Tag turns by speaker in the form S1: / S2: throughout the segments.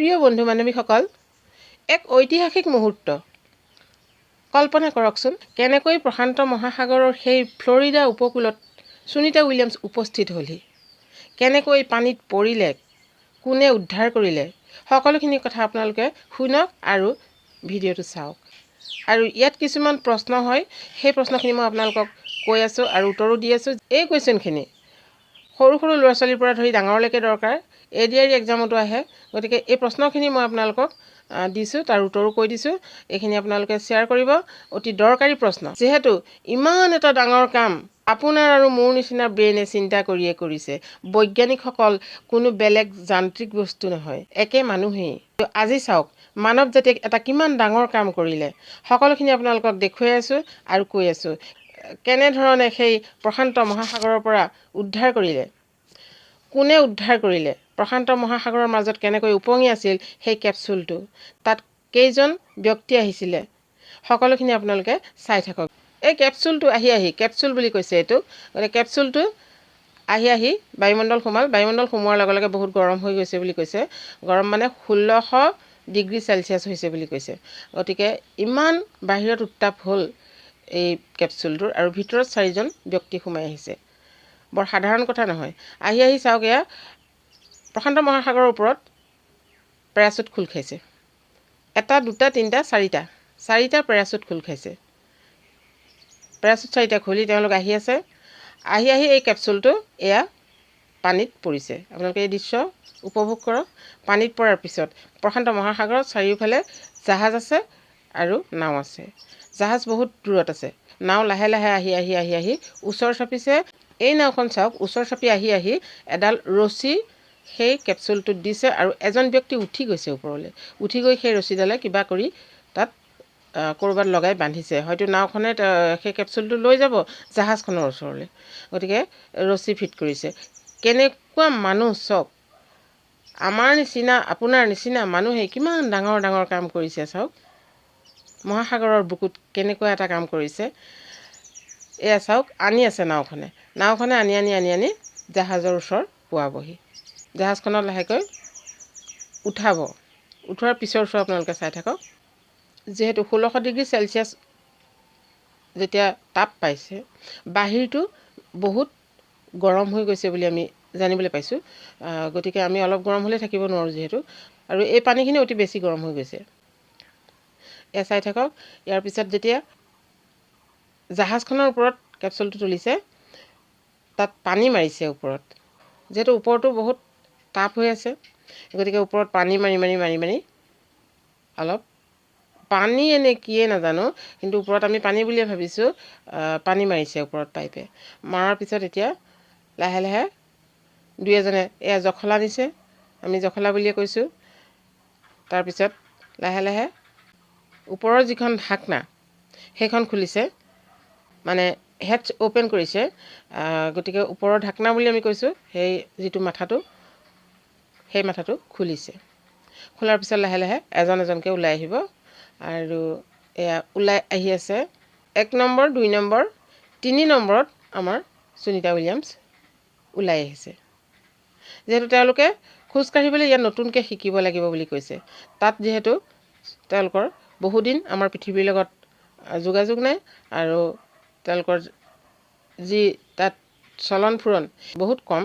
S1: প্ৰিয় বন্ধু বান্ধৱীসকল এক ঐতিহাসিক মুহূৰ্ত। কল্পনা কৰকচোন কেনেকৈ প্ৰশান্ত মহাসাগৰৰ সেই ফ্লৰিডা উপকূলত সুনীতা উইলিয়ামছ উপস্থিত হ'লহি কেনেকৈ পানীত পৰিলে কোনে উদ্ধাৰ কৰিলে? সকলোখিনি কথা আপোনালোকে শুনক আৰু ভিডিঅ'টো চাওক। আৰু ইয়াত কিছুমান প্ৰশ্ন হয় সেই প্ৰশ্নখিনি মই আপোনালোকক কৈ আছোঁ আৰু উত্তৰো দি আছোঁ। এই কুৱেশ্যনখিনি সৰু সৰু ল'ৰা ছোৱালীৰ পৰা ধৰি ডাঙৰলৈকে দৰকাৰ। এ ডি আৰ ই এক্সামতো আহে। গতিকে এই প্ৰশ্নখিনি মই আপোনালোকক দিছোঁ তাৰ উত্তৰো কৈ দিছোঁ। এইখিনি আপোনালোকে শ্বেয়াৰ কৰিব। অতি দৰকাৰী প্ৰশ্ন। যিহেতু ইমান এটা ডাঙৰ কাম আপোনাৰ আৰু মোৰ নিচিনা ব্ৰেইনে চিন্তা কৰিয়ে কৰিছে। বৈজ্ঞানিকসকল কোনো বেলেগ যান্ত্ৰিক বস্তু নহয়। একে মানুহেই। আজি চাওক মানৱ জাতিয়ে এটা কিমান ডাঙৰ কাম কৰিলে। সকলোখিনি আপোনালোকক দেখুৱাই আছোঁ আৰু কৈ আছোঁ। কেনেধৰণে সেই প্ৰশান্ত মহাসাগৰৰ পৰা উদ্ধাৰ কৰিলে? কোনে উদ্ধাৰ কৰিলে? প্ৰশান্ত মহাসাগৰৰ মাজত কেনেকৈ উপঙি আছিল সেই কেপচুলটো। তাত কেইজন ব্যক্তি আহিছিলে। সকলোখিনি আপোনালোকে চাই থাকক। এই কেপচুলটো আহি আহি কেপচুল বুলি কৈছে এইটো গতিকে কেপচুলটো আহি আহি বায়ুমণ্ডল সোমাল। বায়ুমণ্ডল সোমোৱাৰ লগে লগে বহুত গৰম হৈ গৈছে বুলি কৈছে। গৰম মানে ষোল্লশ ডিগ্ৰী চেলচিয়াছ হৈছে বুলি কৈছে। গতিকে ইমান বাহিৰত উত্তাপ হ'ল এই কেপচুলটোৰ আৰু ভিতৰত চাৰিজন ব্যক্তি সোমাই আহিছে। বৰ সাধাৰণ কথা নহয়। আহি আহি চাওক এয়া প্ৰশান্ত মহাসাগৰৰ ওপৰত পেৰাচুট খোল খাইছে। এটা দুটা তিনিটা চাৰিটা। চাৰিটা পেৰাচুট খোল খাইছে। পেৰাচুট চাৰিটা খুলি তেওঁলোক আহি আছে। আহি আহি এই কেপচুলটো এয়া পানীত পৰিছে। আপোনালোকে এই দৃশ্য উপভোগ কৰক। পানীত পৰাৰ পিছত প্ৰশান্ত মহাসাগৰত চাৰিওফালে জাহাজ আছে আৰু নাও আছে। জাহাজ বহুত দূৰত আছে। নাও লাহে লাহে আহি আহি আহি আহি ওচৰ চাপিছে। এই নাওখন চাওক ওচৰ চাপি আহি আহি এডাল ৰছী সেই কেপচুলটোত দিছে আৰু এজন ব্যক্তি উঠি গৈছে ওপৰলৈ। উঠি গৈ সেই ৰছীডালে কিবা কৰি তাত ক'ৰবাত লগাই বান্ধিছে। হয়তো নাওখনে সেই কেপচুলটো লৈ যাব জাহাজখনৰ ওচৰলৈ। গতিকে ৰছী ফিট কৰিছে। কেনেকুৱা মানুহ চাওক আমাৰ নিচিনা আপোনাৰ নিচিনা মানুহে কিমান ডাঙৰ ডাঙৰ কাম কৰিছে চাওক। মহাসাগৰৰ বুকুত কেনেকুৱা এটা কাম কৰিছে। এয়া চাওক আনি আছে নাওখনে। নাওখনে আনি আনি আনি আনি জাহাজৰ ওচৰ পোৱাবহি। জাহাজখনত লাহেকৈ উঠাব। উঠোৱাৰ পিছৰ ওচৰ আপোনালোকে চাই থাকক। যিহেতু ষোল্লশ ডিগ্ৰী চেলচিয়াছ যেতিয়া তাপ পাইছে বাহিৰটো বহুত গৰম হৈ গৈছে বুলি আমি জানিবলৈ পাইছোঁ। গতিকে আমি অলপ গৰম হ'লে থাকিব নোৱাৰোঁ যিহেতু। আৰু এই পানীখিনি অতি বেছি গৰম হৈ গৈছে। এয়া চাই থাকক। ইয়াৰ পিছত যেতিয়া জাহাজখনৰ ওপৰত কেপচুলটো তুলিছে তাত পানী মাৰিছে ওপৰত। যিহেতু ওপৰতো বহুত তাপ হৈ আছে। গতিকে ওপৰত পানী মাৰি মাৰি মাৰি মাৰি অলপ। পানী এনে কিয়ে নাজানো কিন্তু ওপৰত আমি পানী বুলিয়ে ভাবিছোঁ পানী মাৰিছে ওপৰত পাইপে। মৰাৰ পিছত এতিয়া লাহে লাহে দুই এজনে এয়া জখলা নিছে আমি জখলা বুলিয়ে কৈছোঁ। তাৰপিছত লাহে লাহে ওপৰৰ যিখন ঢাকনা সেইখন খুলিছে। মানে হেডছ অ'পেন কৰিছে। গতিকে ওপৰৰ ঢাকনা বুলি আমি কৈছোঁ সেই যিটো মাথাটো সেই মাথাটো খুলিছে। খোলাৰ পিছত লাহে লাহে এজন এজনকৈ ওলাই আহিব আৰু এয়া ওলাই আহি আছে এক নম্বৰ দুই নম্বৰ তিনি নম্বৰত আমাৰ সুনীতা উইলিয়ামছ ওলাই আহিছে। যিহেতু তেওঁলোকে খোজকাঢ়িবলৈ ইয়াত নতুনকৈ শিকিব লাগিব বুলি কৈছে। তাত যিহেতু তেওঁলোকৰ বহুদিন আমাৰ পৃথিৱীৰ লগত যোগাযোগ নাই আৰু তেওঁলোকৰ যি তাত চলন ফুৰণ বহুত কম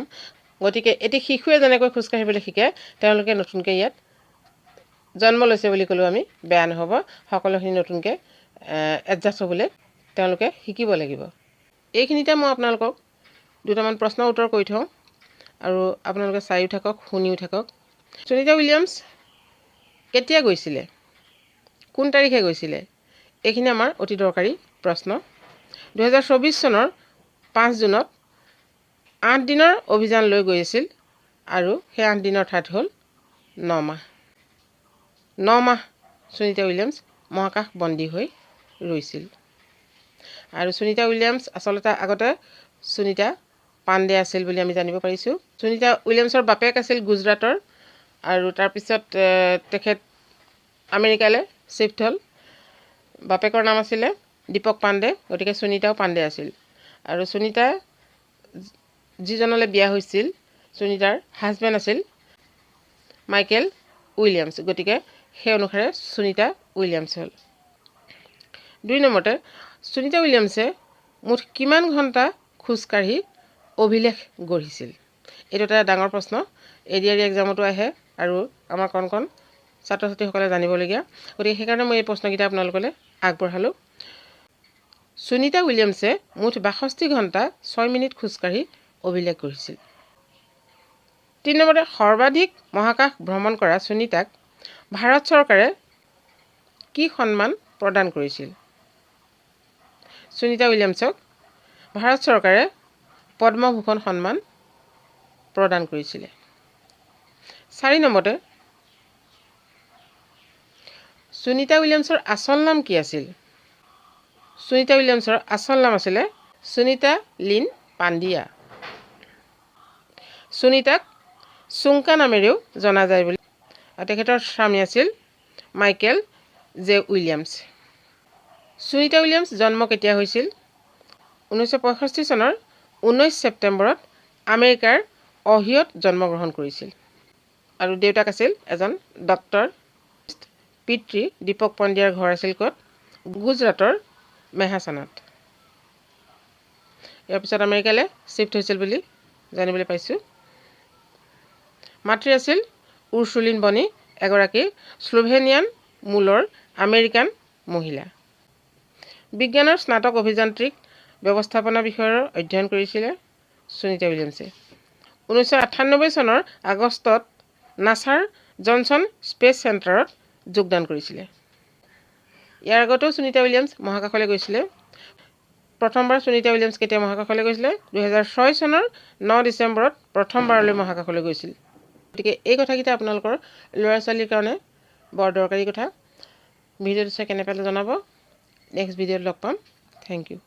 S1: গতিকে এটি শিশুৱে যেনেকৈ খোজকাঢ়িবলৈ শিকে তেওঁলোকে নতুনকৈ ইয়াত জন্ম লৈছে বুলি ক'লেও আমি বেয়া নহ'ব। সকলোখিনি নতুনকৈ এডজাষ্ট হ'বলৈ তেওঁলোকে শিকিব লাগিব। এইখিনিতে মই আপোনালোকক দুটামান প্ৰশ্নৰ উত্তৰ কৰি থওঁ আৰু আপোনালোকে চাইও থাকক শুনিও থাকক। সুনীতা উইলিয়ামছ কেতিয়া গৈছিলে? কোন তাৰিখে গৈছিলে? এইখিনি আমাৰ অতি দৰকাৰী প্ৰশ্ন। দুহেজাৰ চৌবিছ চনৰ পাঁচ জুনত আঠ দিনৰ অভিযান লৈ গৈ আছিল আৰু সেই আঠ দিনৰ ঠাইত হ'ল ন মাহ ন মাহ সুনীতা উইলিয়ামছ মহাকাশ বন্দী হৈ ৰৈছিল। আৰু সুনীতা উইলিয়ামছ আচলতে আগতে সুনীতা পাণ্ডে আছিল বুলি আমি জানিব পাৰিছোঁ। সুনীতা উইলিয়ামছৰ বাপেক আছিল গুজৰাটৰ আৰু তাৰপিছত তেখেত আমেৰিকালৈ শ্বিফ্ট হ'ল। বাপেকৰ নাম আছিলে দীপক পাণ্ডে গতিকে সুনীতাও পাণ্ডে আছিল। আৰু সুনীতা যিজনলৈ বিয়া হৈছিল সুনীতাৰ হাজবেণ্ড আছিল মাইকেল উইলিয়ামছ গতিকে সেই অনুসাৰে সুনীতা উইলিয়ামছ হ'ল। দুই নম্বৰতে সুনীতা উইলিয়ামছে মুঠ কিমান ঘণ্টা খোজকাঢ়ি অভিলেখ গঢ়িছিল? এইটো এটা ডাঙৰ প্ৰশ্ন। এ ডি এক্সামতো আহে আৰু আমাৰ কণ কণ ছাত্ৰ ছাত্ৰীসকলে জানিবলগীয়া। গতিকে সেইকাৰণে মই এই প্ৰশ্নকেইটা আপোনালোকলৈ আগবঢ়ালোঁ। সুনীতা উইলিয়ামছে মুঠ বাষষ্ঠি ঘণ্টা ছয় মিনিট খোজকাঢ়ি অভিলেখ গঢ়িছিল তিনি নম্বৰতে সৰ্বাধিক মহাকাশ ভ্ৰমণ কৰা সুনীতাক ভাৰত চৰকাৰে কি সন্মান প্ৰদান কৰিছিল? সুনীতা উইলিয়ামছক ভাৰত চৰকাৰে পদ্মভূষণ সন্মান প্ৰদান কৰিছিলে। চাৰি নম্বৰতে সুনীতা উইলিয়ামছৰ আচল নাম কি আছিল? সুনীতা উইলিয়ামছৰ আচল নাম আছিলে সুনীতা লিন পাণ্ডিয়া। সুনীতাক চুংকা নামেৰেও জনা যায় বুলি। আৰু তেখেতৰ স্বামী আছিল Michael J Williams. Sunita Williams জন্ম কেতিয়া হৈছিল? ঊনৈছশ চনৰ ঊনৈছ ছেপ্টেম্বৰত আমেৰিকাৰ অহিয়ত জন্মগ্ৰহণ কৰিছিল। আৰু দেউতাক আছিল এজন ডক্তৰ পিতৃ দীপক পণ্ডিয়াৰ ঘৰ আছিল ক'ত? গুজৰাটৰ মেহাচানাত ইয়াৰ পিছত আমেৰিকালৈ শ্বিফ্ট হৈছিল বুলি জানিবলৈ পাইছোঁ। মাতৃ আছিল উৰ্চুলিন বনি এগৰাকী শ্লোভেনিয়ান মূলৰ আমেৰিকান মহিলা। বিজ্ঞানৰ স্নাতক অভিযান্ত্ৰিক ব্যৱস্থাপনা বিষয়ৰ অধ্যয়ন কৰিছিলে সুনীতা উইলিয়ামছে। ঊনৈছশ আঠান্নব্বৈ চনৰ আগষ্টত নাছাৰ জনছন স্পেচ চেণ্টাৰত যোগদান কৰিছিলে। ইয়াৰ আগতেও সুনীতা উইলিয়ামছ মহাকাশলৈ গৈছিলে। প্ৰথমবাৰ সুনীতা উইলিয়ামছ কেতিয়া মহাকাশলৈ গৈছিলে? দুহেজাৰ ছয় চনৰ ন ডিচেম্বৰত প্ৰথমবাৰলৈ মহাকাশলৈ গৈছিল। গতিকে এই কথাকেইটা আপোনালোকৰ ল'ৰা ছোৱালীৰ কাৰণে বৰ দৰকাৰী কথা। ভিডিঅ'টো চাই কেনে পালে জনাব। নেক্সট ভিডিঅ'ত লগ পাম। Thank U